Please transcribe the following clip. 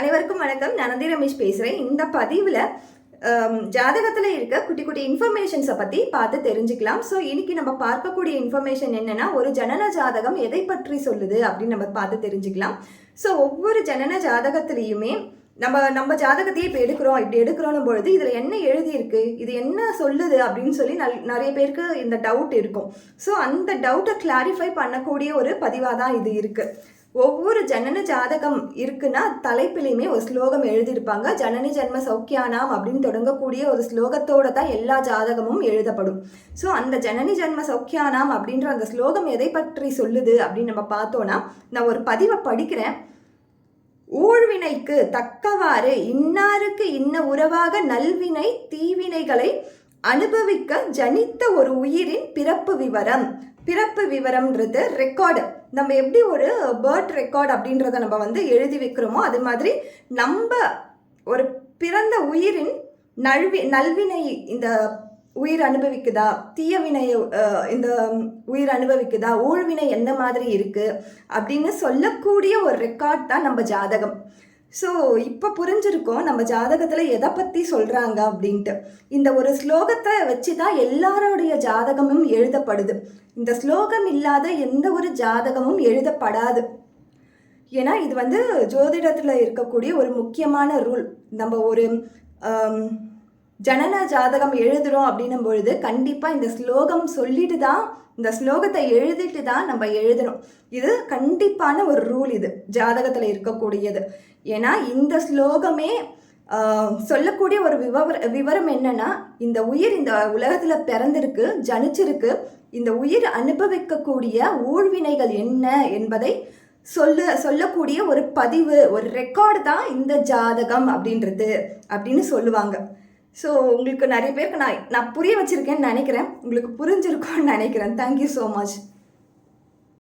அனைவருக்கும் வணக்கம். நனந்தி ரமேஷ் பேசுகிறேன் இந்த பதிவில் ஜாதகத்தில் இருக்க குட்டி குட்டி இன்ஃபர்மேஷன்ஸை பற்றி பார்த்து தெரிஞ்சுக்கலாம். ஸோ இன்னைக்கு நம்ம பார்க்கக்கூடிய இன்ஃபர்மேஷன் என்னென்னா ஒரு ஜனன ஜாதகம் எதை பற்றி சொல்லுது அப்படின்னு நம்ம பார்த்து தெரிஞ்சுக்கலாம். ஸோ ஒவ்வொரு ஜனன ஜாதகத்துலேயுமே நம்ம நம்ம ஜாதகத்தையே இப்போ எடுக்கிறோம். இப்படி எடுக்கிறோம் பொழுது இதில் என்ன எழுதியிருக்கு? இது என்ன சொல்லுது? அப்படின்னு சொல்லி நல் நிறைய பேருக்கு இந்த டவுட் இருக்கும். ஸோ அந்த டவுட்டை கிளாரிஃபை பண்ணக்கூடிய ஒரு பதிவாக தான் இது இருக்குது ஒவ்வொரு ஜனன ஜாதகம் இருக்குன்னா தலைப்பிலையுமே ஒரு ஸ்லோகம் எழுதியிருப்பாங்க. ஜனனி ஜென்ம சௌக்கியானாம் அப்படின்னு தொடங்கக்கூடிய ஒரு ஸ்லோகத்தோட தான் எல்லா ஜாதகமும் எழுதப்படும். ஸோ அந்த ஜனனி ஜென்ம சௌக்கியானாம் அப்படின்ற அந்த ஸ்லோகம் எதை பற்றி சொல்லுது அப்படின்னு நம்ம பார்த்தோன்னா நான் ஒரு பதிவை படிக்கிறேன். ஊழ்வினைக்கு தக்கவாறு இன்னாருக்கு இன்ன உறவாக நல்வினை தீவினைகளை அனுபவிக்க ஜனித்த ஒரு உயிரின் பிறப்பு விவரம். பிறப்பு விவரம்ன்றது ரெக்கார்டு நம்ம எப்படி ஒரு பேர்த் ரெக்கார்டு அப்படின்றத நம்ம வந்து எழுதி வைக்கிறோமோ அது மாதிரி நம்ம ஒரு பிறந்த உயிரின் நல்வி நல்வினை இந்த உயிர் அனுபவிக்குதா? தீயவினை இந்த உயிர் அனுபவிக்குதா? ஊழ்வினை எந்த மாதிரி இருக்குது அப்படின்னு சொல்லக்கூடிய ஒரு ரெக்கார்ட் தான் நம்ம ஜாதகம். ஸோ இப்போ புரிஞ்சிருக்கோம் நம்ம ஜாதகத்தில் எதை பற்றி சொல்கிறாங்க அப்படின்ட்டு. இந்த ஒரு ஸ்லோகத்தை வச்சு தான் எல்லாரோடைய ஜாதகமும் எழுதப்படுது. இந்த ஸ்லோகம் இல்லாத எந்த ஒரு ஜாதகமும் எழுதப்படாது. ஏன்னா இது வந்து ஜோதிடத்தில் இருக்கக்கூடிய ஒரு முக்கியமான ரூல் நம்ம ஒரு ஜனன ஜாதகம் எழுதுகிறோம் அப்படின்னும் பொழுது கண்டிப்பாக இந்த ஸ்லோகம் சொல்லிட்டு தான் இந்த ஸ்லோகத்தை எழுதிட்டு தான் நம்ம எழுதணும். இது கண்டிப்பான ஒரு ரூல் இது ஜாதகத்தில் இருக்கக்கூடியது. ஏன்னா இந்த ஸ்லோகமே சொல்லக்கூடிய ஒரு விவர விவரம் என்னன்னா இந்த உயிர் இந்த உலகத்தில் பிறந்திருக்கு ஜனிச்சிருக்கு. இந்த உயிர் அனுபவிக்கக்கூடிய ஊழ்வினைகள் என்ன என்பதை சொல்ல சொல்லக்கூடிய ஒரு பதிவு ஒரு ரெக்கார்டு தான் இந்த ஜாதகம் அப்படின்றது அப்படின்னு சொல்லுவாங்க. ஸோ உங்களுக்கு நிறைய பேருக்கு நான் நான் புரிய வச்சுருக்கேன்னு நினைக்கிறேன். உங்களுக்கு புரிஞ்சிருக்கோன்னு நினைக்கிறேன். Thank you so much